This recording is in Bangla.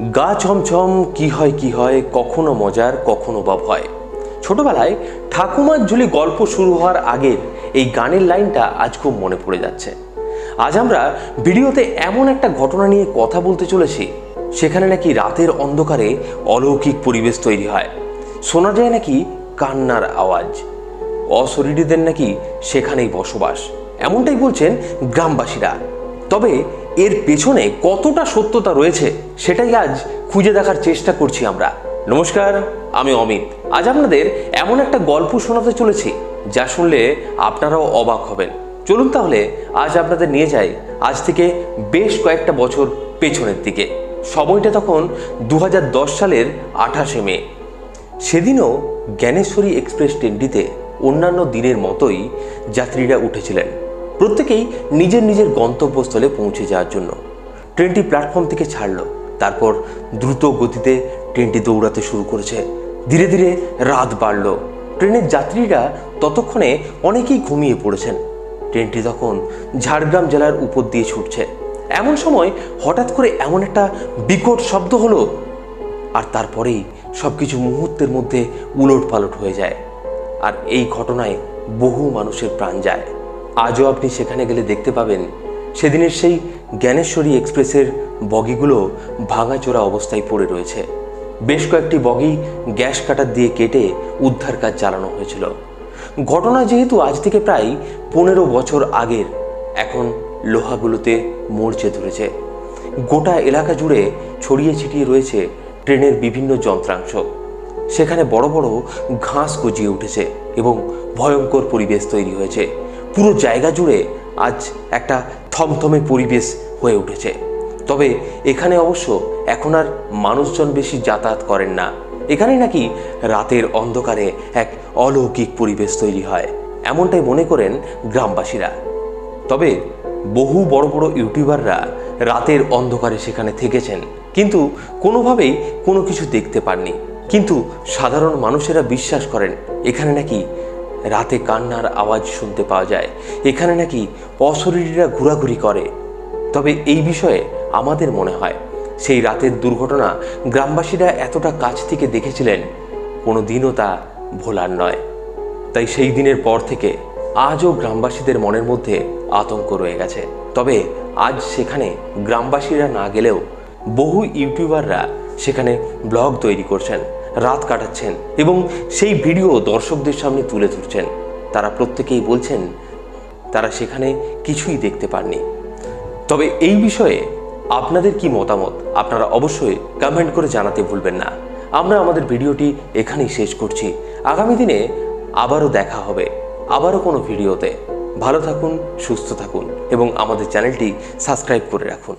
গা ছমছম, কি হয় কি হয়, কখনো মজার, কখনো বা ভয়। ছোটবেলায় ঠাকুমার ঝুলি গল্প শুরু হওয়ার আগের এই গানের লাইনটা আজ খুব মনে পড়ে যাচ্ছে। আজ আমরা ভিডিওতে এমন একটা ঘটনা নিয়ে কথা বলতে চলেছি, সেখানে নাকি রাতের অন্ধকারে অলৌকিক পরিবেশ তৈরি হয়। শোনা যায় নাকি কান্নার আওয়াজ। অশরীরীদের নাকি সেখানেই বসবাস। এমনটাই বলছেন গ্রামবাসীরা। তবে এর পেছনে কতটা সত্যতা রয়েছে সেটাই আজ খুঁজে দেখার চেষ্টা করছি আমরা। নমস্কার, আমি অমিত। আজ আপনাদের এমন একটা গল্প শোনাতে চলেছি, যা শুনলে আপনারাও অবাক হবেন। চলুন তাহলে আজ আপনাদের নিয়ে যাই আজ থেকে বেশ কয়েকটা বছর পেছনের দিকে। সময়টা তখন দু হাজার দশ সালের আঠাশে মে। সেদিনও জ্ঞানেশ্বরী এক্সপ্রেস ট্রেনটিতে অন্যান্য দিনের মতোই যাত্রীরা উঠেছিলেন। প্রত্যেকেই নিজের নিজের গন্তব্যস্থলে পৌঁছে যাওয়ার জন্য। ট্রেনটি প্ল্যাটফর্ম থেকে ছাড়ল, তারপর দ্রুত গতিতে ট্রেনটি দৌড়াতে শুরু করেছে। ধীরে ধীরে রাত বাড়ল। ট্রেনের যাত্রীরা ততক্ষণে অনেকেই ঘুমিয়ে পড়েছেন। ট্রেনটি তখন ঝাড়গ্রাম জেলার উপর দিয়ে ছুটছে। এমন সময় হঠাৎ করে এমন একটা বিকট শব্দ হলো, আর তারপরেই সব কিছু মুহূর্তের মধ্যে উলট পালট হয়ে যায়। আর এই ঘটনায় বহু মানুষের প্রাণ যায়। আজও আপনি সেখানে গেলে দেখতে পাবেন সেদিনের সেই জ্ঞানেশ্বরী এক্সপ্রেসের বগিগুলো ভাঙাচোরা অবস্থায় পড়ে রয়েছে। বেশ কয়েকটি বগি গ্যাস কাটার দিয়ে কেটে উদ্ধার কাজ চালানো হয়েছিল। ঘটনা যেহেতু আজ থেকে প্রায় পনেরো বছর আগের, এখন লোহাগুলোতে মরচে ধরেছে। গোটা এলাকা জুড়ে ছড়িয়ে ছিটিয়ে রয়েছে ট্রেনের বিভিন্ন যন্ত্রাংশ। সেখানে বড় বড় ঘাস গজিয়ে উঠেছে এবং ভয়ঙ্কর পরিবেশ তৈরি হয়েছে। পুরো জায়গা জুড়ে আজ একটা থমথমে পরিবেশ হয়ে উঠেছে। তবে এখানে অবশ্য এখন আর মানুষজন বেশি যাতায়াত করেন না। এখানে নাকি রাতের অন্ধকারে এক অলৌকিক পরিবেশ তৈরি হয়, এমনটাই মনে করেন গ্রামবাসীরা। তবে বহু বড় বড় ইউটিউবাররা রাতের অন্ধকারে সেখানে থেকেছেন, কিন্তু কোনোভাবেই কোনো কিছু দেখতে পাননি। কিন্তু সাধারণ মানুষেরা বিশ্বাস করেন, এখানে নাকি রাতে কান্নার আওয়াজ শুনতে পাওয়া যায়। এখানে নাকি অশরীরীরা ঘোরাঘুরি করে। তবে এই বিষয়ে আমাদের মনে হয়, সেই রাতের দুর্ঘটনা গ্রামবাসীরা এতটা কাছ থেকে দেখেছিলেন কোনো দিনও তা ভোলার নয়। তাই সেই দিনের পর থেকে আজও গ্রামবাসীদের মনের মধ্যে আতঙ্ক রয়ে গেছে। তবে আজ সেখানে গ্রামবাসীরা না গেলেও বহু ইউটিউবাররা সেখানে ব্লগ তৈরি করছেন। রাত কাটাচ্ছেন এবং সেই ভিডিও দর্শকদের সামনে তুলে ধরছেন। তারা প্রত্যেকেই বলছেন, তারা সেখানে কিছুই দেখতে পাননি। তবে এই বিষয়ে আপনাদের কি মতামত? আপনারা অবশ্যই কমেন্ট করে জানাতে ভুলবেন না। আমরা আমাদের ভিডিওটি এখানেই শেষ করছি। আগামী দিনে আবারও দেখা হবে, আবারও কোনো ভিডিওতে। ভালো থাকুন, সুস্থ থাকুন এবং আমাদের চ্যানেলটি সাবস্ক্রাইব করে রাখুন।